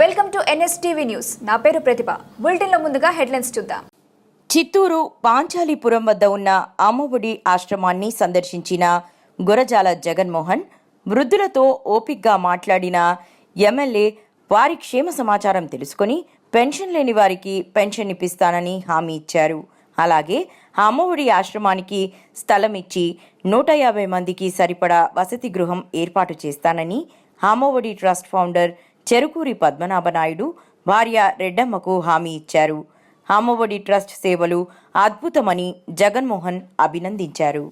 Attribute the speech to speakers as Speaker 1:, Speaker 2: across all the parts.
Speaker 1: Welcome to NSTV news. నా పేరు ప్రతిభ. బులెటిన్లో ముందుగా హెడ్లైన్స్ చూద్దాం.
Speaker 2: చిత్తూరు పాంచాలీపురం వద్ద ఉన్న అమ్మఒడి ఆశ్రమాన్ని సందర్శించిన గురజాల జగన్మోహన్ వృద్ధులతో ఓపిగ్గా మాట్లాడిన ఎమ్మెల్యే వారి క్షేమ సమాచారం తెలుసుకొని పెన్షన్ లేని వారికి పెన్షన్ ఇప్పిస్తానని హామీ ఇచ్చారు. అలాగే అమ్మఒడి ఆశ్రమానికి స్థలం ఇచ్చి నూట యాభై మందికి సరిపడా వసతి గృహం ఏర్పాటు చేస్తానని అమ్మఒడి ట్రస్ట్ ఫౌండర్ చెరుకూరి పద్మనాభనాయుడు భార్య రెడ్డమ్మకు హామీ ఇచ్చారు. అమ్మఒడి ట్రస్ట్ సేవలు అద్భుతమని జగన్మోహన్ అభినందించారు.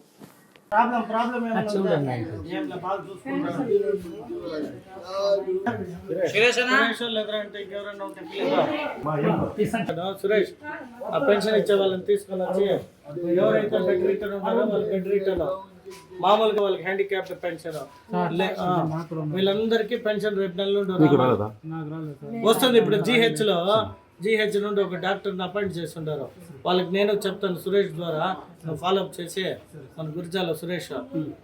Speaker 3: సురేష్ ఆ పెన్షన్ ఇచ్చే వాళ్ళని తీసుకొని వచ్చి ఎవరైతే బెడ్ రిటర్న్ ఉన్నారో వాళ్ళు బెడ్ రిటర్న్. మామూలుగా వాళ్ళకి హ్యాండిక్యాప్ పెన్షన్. వీళ్ళందరికీ పెన్షన్ రేపు నెల నుండి వస్తుంది ఇప్పుడు జిహెచ్లో జిహెచ్ నుండి ఒక డాక్టర్ని అపాయింట్ చేస్తుంటారు. వాళ్ళకి నేను చెప్తాను సురేష్ ద్వారా నువ్వు ఫాలోఅప్ చేసి మన గురిజాల సురేష్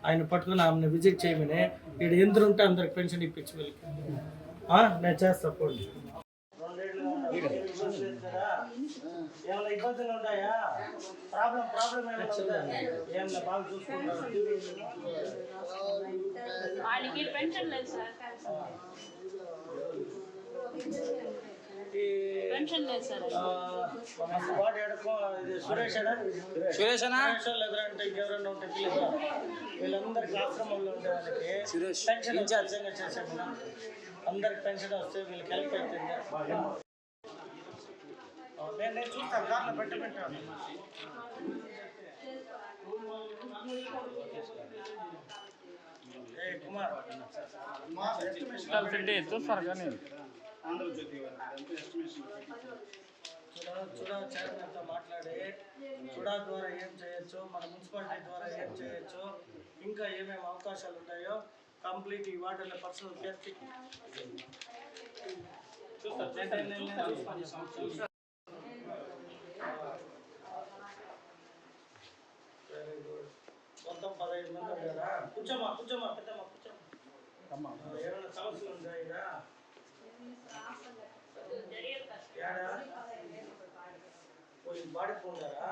Speaker 3: ఆయన పట్టుకుని ఆమెను విజిట్ చేయమని. ఇక్కడ ఎంత ఉంటే అందరికి పెన్షన్ ఇప్పించి వీళ్ళకి. ఆ, నేను చేస్తా పోండి. ఏమైనా ఇబ్బందులు ఉన్నాయా ప్రాబ్లం ప్రాబ్లం ఏమైనా బాగా చూసుకుంటారు?
Speaker 4: వాళ్ళకి పెన్షన్ లేదు సార్.
Speaker 3: వాళ్ళు. వీళ్ళందరికీ ఆశ్రమంలో ఉండే వాళ్ళకి పెన్షన్ అందరికి పెన్షన్ వస్తే వీళ్ళకి హెల్ప్ అవుతుంది ఆ, నేను నేను చూస్తాను కార్లో పెట్టి పెట్టాను ఏ కుమార్ చూడా చూడా చైర్మన్తో మాట్లాడి చూడా ద్వారా ఏం చేయొచ్చు మన మున్సిపాలిటీ ద్వారా ఏం చేయొచ్చు ఇంకా ఏమేమి అవకాశాలు ఉన్నాయో కంప్లీట్ ఈ వాటర్ల పర్సనల్ కేర్ మొత్తం పదహైదు కూర్చోమా కూర్చోమా పెద్దమ్మా కూర్చోమా ఏమైనా సమస్యలు ఉంటాయిరా ఏడా పోయి వాడుకుంటారా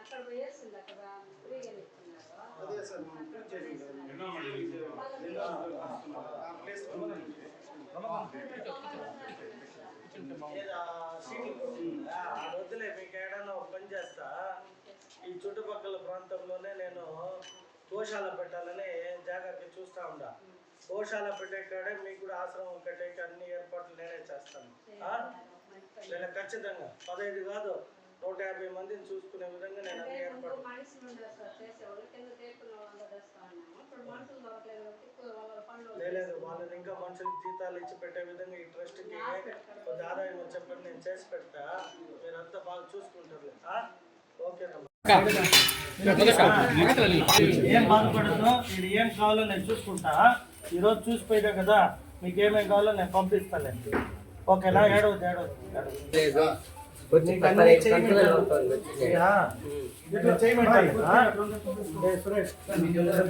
Speaker 4: అక్కడ పోయేస్తుంది అక్కడ ఫ్రీగా
Speaker 3: అదే సార్ ఆ వద్దులే మీకు ఏడన్నా ఒక పని చేస్తా. ఈ చుట్టూ ప్రాంతంలోనే నేను గోశాల పెట్టాలని జాగ్రత్తగా చూస్తా ఉండా. గోశాల పెట్టే కాడే మీకు కూడా ఆశ్రమం కట్టే అన్ని ఏర్పాట్లు నేనే చేస్తాను? నేను ఖచ్చితంగా పదహైదు కాదు నూట యాభై మందిని చూసుకునే విధంగా నేను అన్ని
Speaker 4: మనుషులు మనుషులు పనులు
Speaker 3: లేదు వాళ్ళని ఇంకా మనుషులకు జీతాలు ఇచ్చి పెట్టే విధంగా ఈ ట్రస్ట్కి కొద్ది ఆదాయం చెప్పండి నేను చేసి పెడతా. మీరంతా బాగా చూసుకుంటారు? ఓకేనమ్మా. ఏం బాధపడదు ఇది ఏం కావాలో నేను చూసుకుంటా ఈ రోజు కదా మీకు ఏమేమి కావాలో నేను పంపిస్తాలే ఓకేనా ఏడవద్దు ఏడవద్దు ఏడవద్దు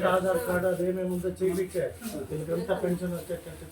Speaker 3: ఆధార్ కార్డు అది ఏమేమి ఉందో చేయించే దీనికంతా పెన్షన్ వచ్చేటట్టు